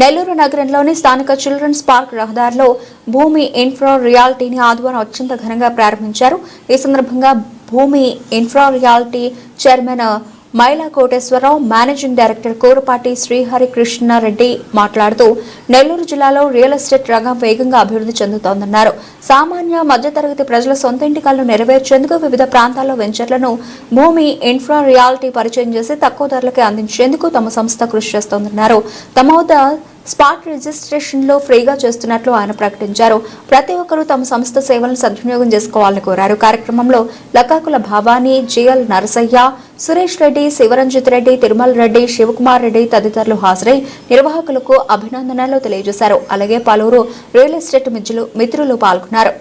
నెల్లూరు నగరంలోని స్థానిక children's park రహదారిలో భూమి ఇన్ఫ్రా రియాలిటీని ఆదివారం అత్యంత ఘనంగా ప్రారంభించారు. ఈ సందర్భంగా Bhumi infra reality chairman Myla Koteswararao managing director Korapati Srihari Krishnareddy మాట్లాడుతూ నెల్లూరు జిల్లాలో రియల్ ఎస్టేట్ రంగం వేగంగా అభివృద్ధి చెందుతోందన్నారు. సామాన్య మధ్యతరగతి ప్రజల సొంత ఇంటి కలను నెరవేర్చేందుకు వివిధ ప్రాంతాల్లో వెంచర్లను భూమి ఇన్ఫ్రా రియాలిటీ పరిచయం చేసి తక్కువ ధరలకే అందించేందుకు తమ సంస్థ కృషి చేస్తోందన్నారు. తమ వద్ద స్పాట్ రిజిస్ట్రేషన్లో ఫ్రీగా చేస్తున్నట్లు ఆయన ప్రకటించారు. ప్రతి ఒక్కరూ తమ సంస్థ సేవలను సద్వినియోగం చేసుకోవాలని కోరారు. కార్యక్రమంలో లకాకుల భవానీ జిఎల్ నరసయ్య సురేష్ రెడ్డి శివరంజిత్ రెడ్డి తిరుమల రెడ్డి శివకుమార్ రెడ్డి తదితరులు హాజరై నిర్వాహకులకు అభినందనలు తెలియజేశారు. అలాగే పలువురు రియల్ ఎస్టేట్ మిత్రులు పాల్గొన్నారు.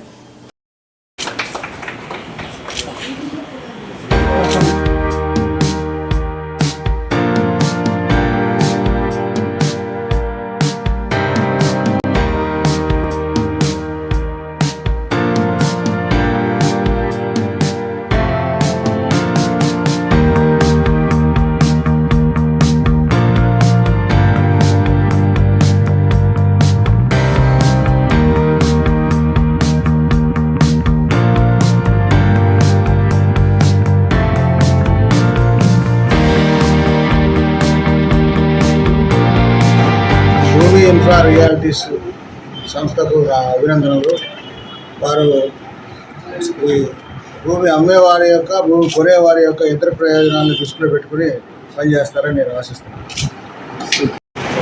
ఇన్ఫ్రా రియాలిటీస్ సంస్థకు అభినందనలు. వారు ఈ భూమి అమ్మేవారి యొక్క భూమి కొనేవారి యొక్క ఇతర ప్రయోజనాలను దృష్టిలో పెట్టుకుని పనిచేస్తారని నేను ఆశిస్తున్నాను.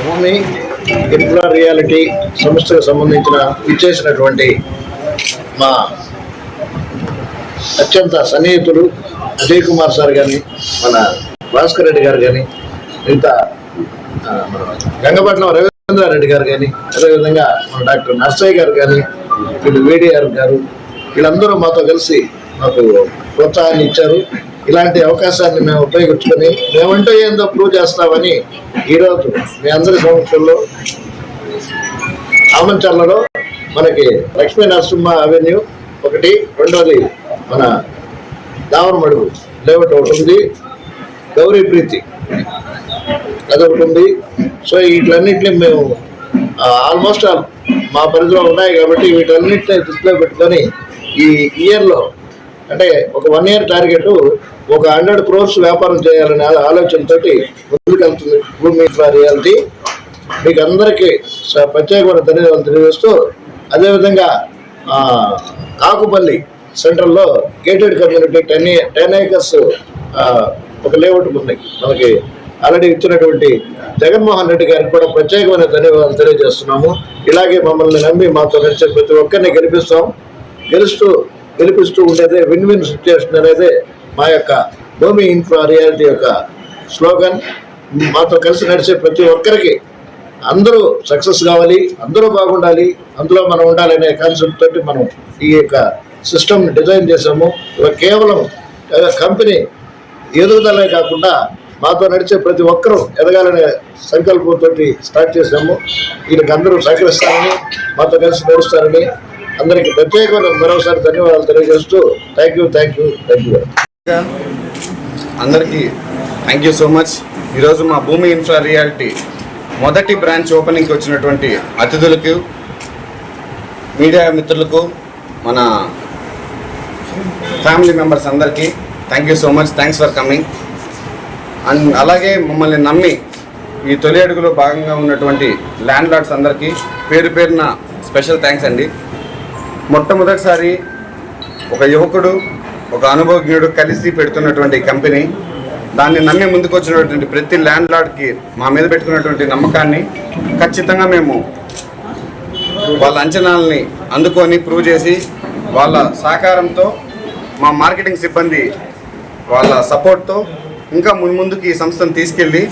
భూమి ఇన్ఫ్రా రియాలిటీ సంస్థకు సంబంధించిన ఇచ్చేసినటువంటి మా అత్యంత సన్నిహితులు అజయ్ కుమార్ సార్ కానీ మన భాస్కర్ రెడ్డి గారు కానీ మిగతా గంగపట్నం రవి గంగపట్నం గారు కానీ అదేవిధంగా మన డాక్టర్ నర్సయ్య గారు కానీ వీళ్ళు వేడిఆర్ గారు వీళ్ళందరూ మాతో కలిసి మాకు ప్రోత్సాహాన్ని ఇచ్చారు. ఇలాంటి అవకాశాన్ని మేము ఉపయోగించుకొని మేమంటే ఏందో ప్రూవ్ చేస్తామని ఈరోజు మీ అందరి సమక్షంలో ఆమంచర్లలో మనకి లక్ష్మీ నరసింహ అవెన్యూ ఒకటి రెండోది మన దావరమడుగు లేఅవుట్ ఒకటి ఉంది. గౌరీ ప్రీతి. అదొకటి ఉంది సో వీటిలన్నింటినీ మేము ఆల్మోస్ట్ ఆల్ మా పరిధిలో ఉన్నాయి కాబట్టి వీటన్నిటిని దృష్టిలో పెట్టుకొని ఈ ఇయర్లో అంటే ఒక వన్ ఇయర్ టార్గెట్ ఒక హండ్రెడ్ క్రోర్స్ వ్యాపారం చేయాలనే ఆలోచనతో ముందుకెళ్తుంది భూమి రియాలిటీ. మీకు అందరికీ స- ప్రత్యేకమైన ధన్యవాదాలు తెలియజేస్తూ అదేవిధంగా కాకుపల్లి సెంటర్లో gated community ten ten acres ఒక లేఅవుట్ ఉంది మనకి. ఆల్రెడీ ఇచ్చినటువంటి జగన్మోహన్ రెడ్డి గారికి కూడా ప్రత్యేకమైన ధన్యవాదాలు తెలియజేస్తున్నాము. ఇలాగే మమ్మల్ని నమ్మి మాతో నడిచే ప్రతి ఒక్కరిని గెలిపిస్తాం. గెలుస్తూ గెలిపిస్తూ ఉండేదే విన్ విన్ సిచ్యువేషన్ అనేది మా యొక్క భూమి ఇన్ఫ్రా రియాలిటీ యొక్క స్లోగన్ మాతో కలిసి నడిచే ప్రతి ఒక్కరికి అందరూ సక్సెస్ కావాలి అందరూ బాగుండాలి అందులో మనం ఉండాలనే కాన్సెప్ట్ తోటి మనం ఈ యొక్క సిస్టమ్ డిజైన్ చేసాము ఇక కేవలం కంపెనీ ఎదుగుదలే కాకుండా మాతో నడిచే ప్రతి ఒక్కరూ ఎదగాలనే సంకల్పంతో స్టార్ట్ చేసాము వీళ్ళకి అందరూ సహకరిస్తారని మాతో కలిసి నడుస్తారని అందరికీ ప్రత్యేకమైన మరోసారి ధన్యవాదాలు తెలియజేస్తూ thank you thank you thank you అందరికీ థ్యాంక్ యూ సో మచ్ ఈరోజు మా భూమి ఇన్ఫ్రా రియాలిటీ మొదటి బ్రాంచ్ ఓపెనింగ్కి వచ్చినటువంటి అతిథులకు మీడియా మిత్రులకు మన ఫ్యామిలీ మెంబర్స్ అందరికీ thank you so much thanks for coming and అలాగే మమ్మల్ని నమ్మి ఈ తొలి అడుగులో భాగంగా ఉన్నటువంటి ల్యాండ్ లార్డ్స్ అందరికీ పేరు పేరున స్పెషల్ థ్యాంక్స్ అండి. మొట్టమొదటిసారి ఒక యువకుడు ఒక అనుభవజ్ఞుడు కలిసి పెడుతున్నటువంటి కంపెనీ. దాన్ని నమ్మి ముందుకు వచ్చినటువంటి ప్రతి ల్యాండ్ లార్డ్కి మా మీద పెట్టుకున్నటువంటి నమ్మకాన్ని ఖచ్చితంగా మేము వాళ్ళ అంచనాలని అందుకొని ప్రూవ్ చేసి వాళ్ళ సహకారంతో మా మార్కెటింగ్ సిబ్బంది వాళ్ళ సపోర్ట్తో ఇంకా మున్ ముందుకు ఈ సంస్థను తీసుకెళ్ళి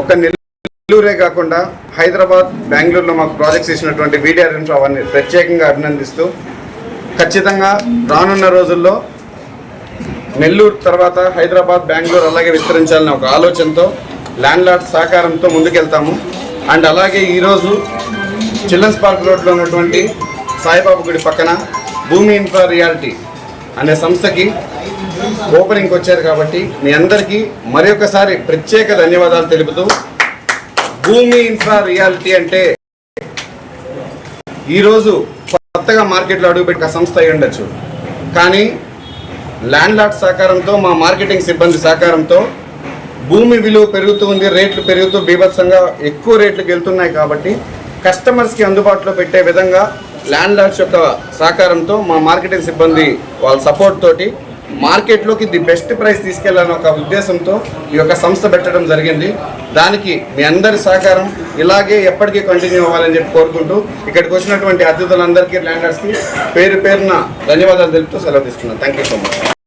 ఒక నెల్లూరే కాకుండా హైదరాబాద్ బెంగళూరులో మాకు ప్రాజెక్ట్స్ ఇచ్చినటువంటి వీడిఆర్ ఇన్ఫ్రా అవన్నీ ప్రత్యేకంగా అభినందిస్తూ ఖచ్చితంగా రానున్న రోజుల్లో నెల్లూరు తర్వాత హైదరాబాద్ బెంగళూరు అలాగే విస్తరించాలనే ఒక ఆలోచనతో ల్యాండ్ లార్డ్ సహకారంతో ముందుకెళ్తాము. అండ్ అలాగే ఈరోజు చిల్డ్రన్స్ పార్క్ రోడ్లో ఉన్నటువంటి సాయిబాబు గుడి పక్కన భూమి ఇన్ఫ్రా రియాలిటీ అనే సంస్థకి ఓపెనింగ్కి వచ్చారు కాబట్టి మీ అందరికీ మరొకసారి ప్రత్యేక ధన్యవాదాలు తెలుపుతూ భూమి ఇన్ఫ్రా రియాలిటీ అంటే ఈరోజు కొత్తగా మార్కెట్లో అడుగుపెట్టిన సంస్థ అయి ఉండొచ్చు. కానీ ల్యాండ్ లాట్ సహకారంతో మా మార్కెటింగ్ సిబ్బంది సహకారంతో భూమి విలువ పెరుగుతూ ఉంది రేట్లు పెరుగుతూ బీభత్సంగా ఎక్కువ రేట్లు వెళ్తున్నాయి కాబట్టి కస్టమర్స్కి అందుబాటులో పెట్టే విధంగా ల్యాండ్ లాట్స్ యొక్క సహకారంతో మా మార్కెటింగ్ సిబ్బంది వాళ్ళ సపోర్ట్ తోటి మార్కెట్లోకి ది బెస్ట్ ప్రైస్ తీసుకెళ్ళాలని ఒక ఉద్దేశంతో ఈ యొక్క సంస్థ పెట్టడం జరిగింది. దానికి మీ అందరి సహకారం ఇలాగే ఎప్పటికీ కంటిన్యూ అవ్వాలని చెప్పి కోరుకుంటూ ఇక్కడికి వచ్చినటువంటి అతిథులందరికీ ల్యాండర్స్కి పేరు పేరున ధన్యవాదాలు తెలుపుతూ సెలవు తీసుకున్నాను థ్యాంక్ యూ సో మచ్